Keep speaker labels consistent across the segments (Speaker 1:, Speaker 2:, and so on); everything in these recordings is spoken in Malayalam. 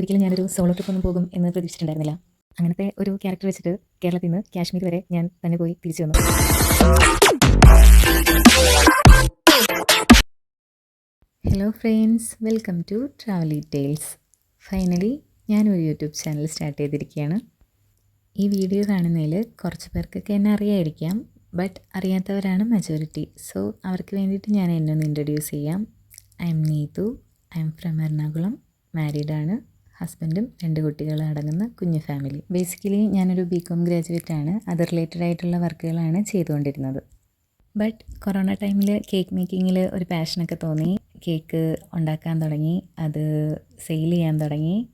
Speaker 1: ഒരിക്കലും ഞാനൊരു സോളോ ട്രിപ്പ് ഒന്നും പോകും എന്ന് പ്രതീക്ഷിച്ചിട്ടുണ്ടായിരുന്നില്ല. അങ്ങനത്തെ ഒരു ക്യാരക്ടർ വെച്ചിട്ട് കേരളത്തിൽ നിന്ന് കാശ്മീർ വരെ ഞാൻ തന്നെ പോയി തിരിച്ചു വന്നു. Hello friends welcome to travel details finally ഒരു യൂട്യൂബ് ചാനൽ സ്റ്റാർട്ട് ചെയ്തിരിക്കുകയാണ്. ഈ വീഡിയോ കാണുന്നതിൽ കുറച്ച് പേർക്കൊക്കെ എന്നെ അറിയായിരിക്കാം ബട്ട് അറിയാത്തവരാണ് മെജോറിറ്റി സോ അവർക്ക് വേണ്ടിയിട്ട് ഞാൻ എന്നെ ഒന്ന് ഇൻട്രൊഡ്യൂസ് ചെയ്യാം. I'm Neethu I'm from Ernakulam മാരീഡാണ് ഹസ്ബൻഡും രണ്ട് കുട്ടികളും അടങ്ങുന്ന കുഞ്ഞു ഫാമിലി ബേസിക്കലി ഞാനൊരു ബി കോം ഗ്രാജുവേറ്റ് ആണ്. അത് റിലേറ്റഡ് ആയിട്ടുള്ള വർക്കുകളാണ് ചെയ്തുകൊണ്ടിരുന്നത്. ബട്ട് കൊറോണ ടൈമിൽ കേക്ക് മേക്കിങ്ങിൽ ഒരു പാഷനൊക്കെ തോന്നി. കേക്ക് ഉണ്ടാക്കാൻ തുടങ്ങി. അത് സെയിൽ ചെയ്യാൻ തുടങ്ങി.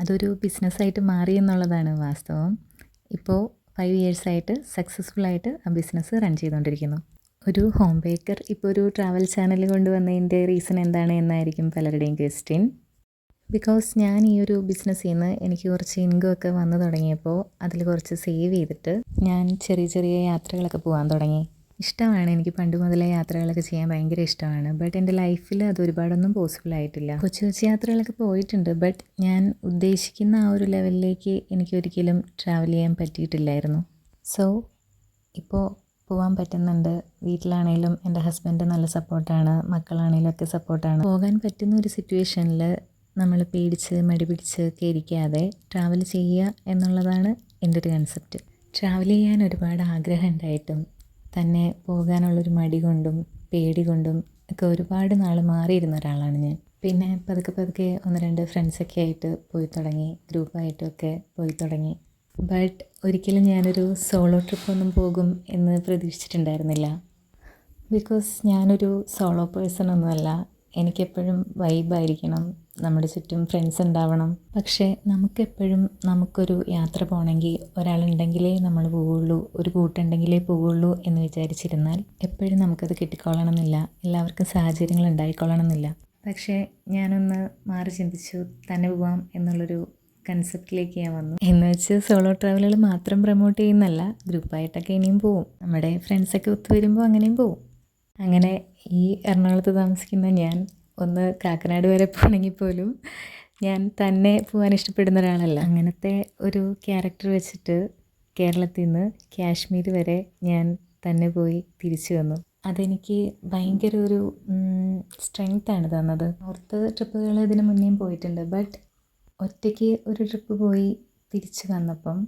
Speaker 1: അതൊരു ബിസിനസ്സായിട്ട് മാറി എന്നുള്ളതാണ് വാസ്തവം. ഇപ്പോൾ ഫൈവ് ഇയേഴ്സായിട്ട് സക്സസ്ഫുള്ളായിട്ട് ആ ബിസിനസ് റൺ ചെയ്തുകൊണ്ടിരിക്കുന്നു. ഒരു ഹോം ബേക്കർ ഇപ്പോൾ ഒരു ട്രാവൽ ചാനൽ കൊണ്ടുവന്നതിന്റെ റീസൺ എന്താണ് എന്നായിരിക്കും പലരുടെയും ക്വസ്റ്റ്യൻ ബിക്കോസ് ഞാൻ ഈ ഒരു ബിസിനസ്സിൽ നിന്ന് എനിക്ക് കുറച്ച് ഇൻകം ഒക്കെ വന്നു തുടങ്ങിയപ്പോൾ അതിൽ കുറച്ച് സേവ് ചെയ്തിട്ട് ഞാൻ ചെറിയ ചെറിയ യാത്രകളൊക്കെ പോകാൻ തുടങ്ങി. ഇഷ്ടമാണ്. എനിക്ക് പണ്ട് മുതലേ യാത്രകളൊക്കെ ചെയ്യാൻ ഭയങ്കര ഇഷ്ടമാണ്. ബട്ട് എന്റെ ലൈഫിൽ അത് ഒരുപാടൊന്നും പോസിബിൾ ആയിട്ടില്ല. കൊച്ചു കൊച്ചു യാത്രകളൊക്കെ പോയിട്ടുണ്ട്. ബട്ട് ഞാൻ ഉദ്ദേശിക്കുന്ന ആ ഒരു ലെവലിലേക്ക് എനിക്ക് ഒരിക്കലും ട്രാവൽ ചെയ്യാൻ പറ്റിയിട്ടില്ലായിരുന്നു. സോ ഇപ്പോൾ പോകാൻ പറ്റുന്നുണ്ട്. വീട്ടിലാണേലും എന്റെ ഹസ്ബൻഡ് നല്ല സപ്പോർട്ടാണ് മക്കളാണേലും ഒക്കെ സപ്പോർട്ടാണ് പോകാൻ പറ്റുന്ന ഒരു സിറ്റുവേഷനിൽ നമ്മൾ പേടിച്ച് മടി പിടിച്ച് ഒക്കെ ഇരിക്കാതെ ട്രാവൽ ചെയ്യുക എന്നുള്ളതാണ് എന്റെ ഒരു കൺസെപ്റ്റ് ട്രാവൽ ചെയ്യാൻ ഒരുപാട് ആഗ്രഹം ഉണ്ടായിട്ടും തന്നെ പോകാനുള്ളൊരു മടി കൊണ്ടും പേടി കൊണ്ടും ഒക്കെ ഒരുപാട് നാൾ മാറിയിരുന്ന ഒരാളാണ് ഞാൻ. പിന്നെ പതുക്കെ പതുക്കെ ഒന്ന് രണ്ട് ഫ്രണ്ട്സൊക്കെ ആയിട്ട് പോയി തുടങ്ങി ഗ്രൂപ്പായിട്ടൊക്കെ പോയി തുടങ്ങി. ബട്ട് ഒരിക്കലും ഞാനൊരു സോളോ ട്രിപ്പൊന്നും പോകും എന്ന് പ്രതീക്ഷിച്ചിട്ടുണ്ടായിരുന്നില്ല. ബിക്കോസ് ഞാനൊരു സോളോ പേഴ്സൺ ഒന്നുമല്ല. എനിക്കെപ്പോഴും വൈബായിരിക്കണം. നമ്മുടെ ചുറ്റും ഫ്രണ്ട്സ് ഉണ്ടാവണം. പക്ഷേ നമുക്കെപ്പോഴും നമുക്കൊരു യാത്ര പോകണമെങ്കിൽ ഒരാളുണ്ടെങ്കിലേ നമ്മൾ പോവുള്ളൂ ഒരു കൂട്ടുണ്ടെങ്കിലേ പോവുള്ളൂ എന്ന് വിചാരിച്ചിരുന്നാൽ എപ്പോഴും നമുക്കത് കിട്ടിക്കൊള്ളണമെന്നില്ല. എല്ലാവർക്കും സാഹചര്യങ്ങൾ ഉണ്ടായിക്കൊള്ളണമെന്നില്ല. പക്ഷേ ഞാനൊന്ന് മാറി ചിന്തിച്ചു തന്നെ പോവാം എന്നുള്ളൊരു കൺസെപ്റ്റിലേക്ക് ഞാൻ വന്നു. എന്ന് വെച്ച് സോളോ ട്രാവലുകൾ മാത്രം പ്രൊമോട്ട് ചെയ്യുന്നല്ല ഗ്രൂപ്പായിട്ടൊക്കെ ഇനിയും പോവും. നമ്മുടെ ഫ്രണ്ട്സൊക്കെ ഒത്തുവരുമ്പോൾ അങ്ങനെയും പോവും. അങ്ങനെ ഈ എറണാകുളത്ത് താമസിക്കുന്ന ഞാൻ ഒന്ന് കാക്കനാട് വരെ പോകണമെങ്കിൽ പോലും ഞാൻ തന്നെ പോകാൻ ഇഷ്ടപ്പെടുന്ന ഒരാളല്ല. അങ്ങനത്തെ ഒരു ക്യാരക്ടർ വെച്ചിട്ട് കേരളത്തിൽ നിന്ന് കാശ്മീർ വരെ ഞാൻ തന്നെ പോയി തിരിച്ചു വന്നു. അതെനിക്ക് ഭയങ്കര ഒരു സ്ട്രെങ്ത്താണ് തന്നത്. പുറത്ത് ട്രിപ്പുകൾ ഇതിന് മുന്നേയും പോയിട്ടുണ്ട്. ബട്ട് ഒറ്റയ്ക്ക് ഒരു ട്രിപ്പ് പോയി തിരിച്ചു വന്നപ്പം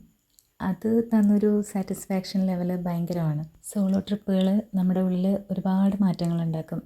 Speaker 1: അത് തന്നൊരു സാറ്റിസ്ഫാക്ഷൻ ലെവൽ ഭയങ്കരമാണ്. സോളോ ട്രിപ്പുകൾ നമ്മുടെ ഉള്ളിൽ ഒരുപാട് മാറ്റങ്ങൾ ഉണ്ടാക്കും.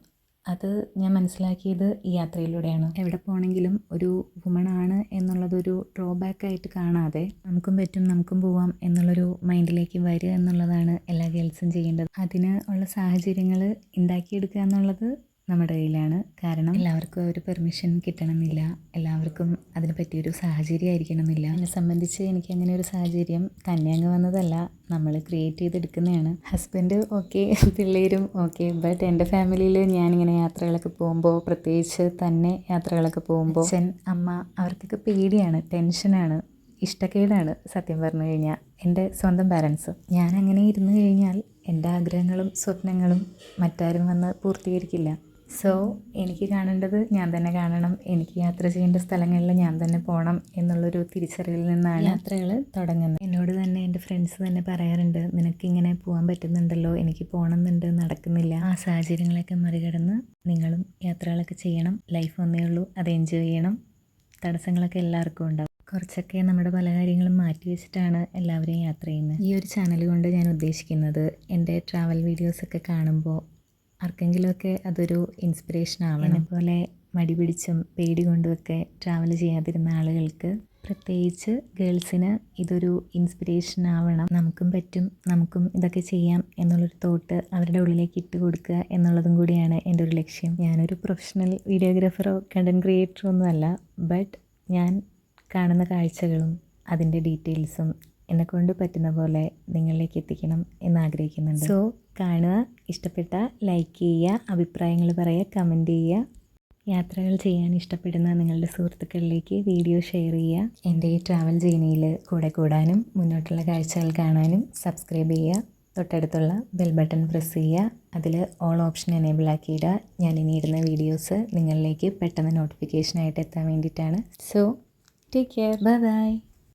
Speaker 1: അത് ഞാൻ മനസ്സിലാക്കിയത് ഈ യാത്രയിലൂടെയാണ്. എവിടെ പോകണമെങ്കിലും ഒരു വുമണാണ് എന്നുള്ളതൊരു ഡ്രോബാക്ക് ആയിട്ട് കാണാതെ നമുക്കും പറ്റും നമുക്കും പോവാം എന്നുള്ളൊരു മൈൻഡിലേക്ക് വരിക എന്നുള്ളതാണ് എല്ലാ ഗേൾസും ചെയ്യേണ്ടത്. അതിന് ഉള്ള സാഹചര്യങ്ങൾ ഉണ്ടാക്കിയെടുക്കുക എന്നുള്ളത് നമ്മുടെ കയ്യിലാണ്. കാരണം എല്ലാവർക്കും ഒരു പെർമിഷൻ കിട്ടണമെന്നില്ല എല്ലാവർക്കും അതിന് പറ്റിയൊരു സാഹചര്യം ആയിരിക്കണമെന്നില്ല എന്നെ സംബന്ധിച്ച് എനിക്ക് അങ്ങനെ ഒരു സാഹചര്യം തന്നെ അങ്ങ് വന്നതല്ല. നമ്മൾ ക്രിയേറ്റ് ചെയ്തെടുക്കുന്നതാണ്. ഹസ്ബൻഡ് ഓക്കെ പിള്ളേരും ഓക്കെ ബട്ട് എന്റെ ഫാമിലിയിൽ ഞാനിങ്ങനെ യാത്രകളൊക്കെ പോകുമ്പോൾ പ്രത്യേകിച്ച് തന്നെ യാത്രകളൊക്കെ പോകുമ്പോൾ അച്ഛൻ അമ്മ അവർക്കൊക്കെ പേടിയാണ് ടെൻഷനാണ് ഇഷ്ടക്കേടാണ് സത്യം പറഞ്ഞു കഴിഞ്ഞാൽ എന്റെ സ്വന്തം പാരൻസ് ഞാൻ അങ്ങനെ ഇരുന്ന് കഴിഞ്ഞാൽ എന്റെ ആഗ്രഹങ്ങളും സ്വപ്നങ്ങളും മറ്റാരും വന്ന് പൂർത്തീകരിക്കില്ല. സോ എനിക്ക് കാണേണ്ടത് ഞാൻ തന്നെ കാണണം. എനിക്ക് യാത്ര ചെയ്യേണ്ട സ്ഥലങ്ങളിൽ ഞാൻ തന്നെ പോകണം എന്നുള്ളൊരു തിരിച്ചറിവിൽ നിന്നാണ് യാത്രകൾ തുടങ്ങുന്നത്. എന്നോട് തന്നെ എന്റെ ഫ്രണ്ട്സ് തന്നെ പറയാറുണ്ട് നിനക്കിങ്ങനെ പോകാൻ പറ്റുന്നുണ്ടല്ലോ എനിക്ക് പോകണമെന്നുണ്ട് നടക്കുന്നില്ല. ആ സാഹചര്യങ്ങളൊക്കെ മറികടന്ന് നിങ്ങളും യാത്രകളൊക്കെ ചെയ്യണം. ലൈഫ് ഒന്നേ ഉള്ളൂ അത് എൻജോയ് ചെയ്യണം. തടസ്സങ്ങളൊക്കെ എല്ലാവർക്കും ഉണ്ടാവും. കുറച്ചൊക്കെ നമ്മുടെ പല കാര്യങ്ങളും മാറ്റി വെച്ചിട്ടാണ് എല്ലാവരെയും യാത്ര ചെയ്യുന്നത്. ഈ ഒരു ചാനൽ കൊണ്ട് ഞാൻ ഉദ്ദേശിക്കുന്നത് എന്റെ ട്രാവൽ വീഡിയോസൊക്കെ കാണുമ്പോൾ ആർക്കെങ്കിലുമൊക്കെ അതൊരു ഇൻസ്പിറേഷൻ ആവണം. പോലെ മടി പിടിച്ചും പേടി കൊണ്ടുമൊക്കെ ട്രാവൽ ചെയ്യാതിരുന്ന ആളുകൾക്ക് പ്രത്യേകിച്ച് ഗേൾസിന് ഇതൊരു ഇൻസ്പിറേഷൻ ആവണം. നമുക്കും പറ്റും നമുക്കും ഇതൊക്കെ ചെയ്യാം എന്നുള്ളൊരു തോട്ട് അവരുടെ ഉള്ളിലേക്ക് ഇട്ട് കൊടുക്കുക എന്നുള്ളതും കൂടിയാണ് എന്റെ ഒരു ലക്ഷ്യം. ഞാനൊരു പ്രൊഫഷണൽ വീഡിയോഗ്രാഫറോ കണ്ടന്റ് ക്രിയേറ്ററോ ഒന്നുമല്ല ബട്ട് ഞാൻ കാണുന്ന കാഴ്ചകളും അതിന്റെ ഡീറ്റെയിൽസും എന്നെക്കൊണ്ട് പറ്റുന്ന പോലെ നിങ്ങളിലേക്ക് എത്തിക്കണം എന്ന് ആഗ്രഹിക്കുന്നുണ്ട്. സോ കാണുക ഇഷ്ടപ്പെട്ട ലൈക്ക് ചെയ്യുക അഭിപ്രായങ്ങൾ പറയുക കമന്റ് ചെയ്യുക. യാത്രകൾ ചെയ്യാൻ ഇഷ്ടപ്പെടുന്ന നിങ്ങളുടെ സുഹൃത്തുക്കളിലേക്ക് വീഡിയോ ഷെയർ ചെയ്യുക. എന്റെ ഈ ട്രാവൽ ജേണിയിൽ കൂടെ കൂടാനും മുന്നോട്ടുള്ള കാഴ്ചകൾ കാണാനും സബ്സ്ക്രൈബ് ചെയ്യുക. തൊട്ടടുത്തുള്ള ബെൽ ബട്ടൺ പ്രസ് ചെയ്യുക. അതിൽ ഓൾ ഓപ്ഷൻ എനേബിൾ ആക്കിയിടുക ഞാൻ ഇനി ഇടുന്ന വീഡിയോസ് നിങ്ങളിലേക്ക് പെട്ടെന്ന് നോട്ടിഫിക്കേഷനായിട്ട് എത്താൻ വേണ്ടിയിട്ടാണ്. So take care bye bye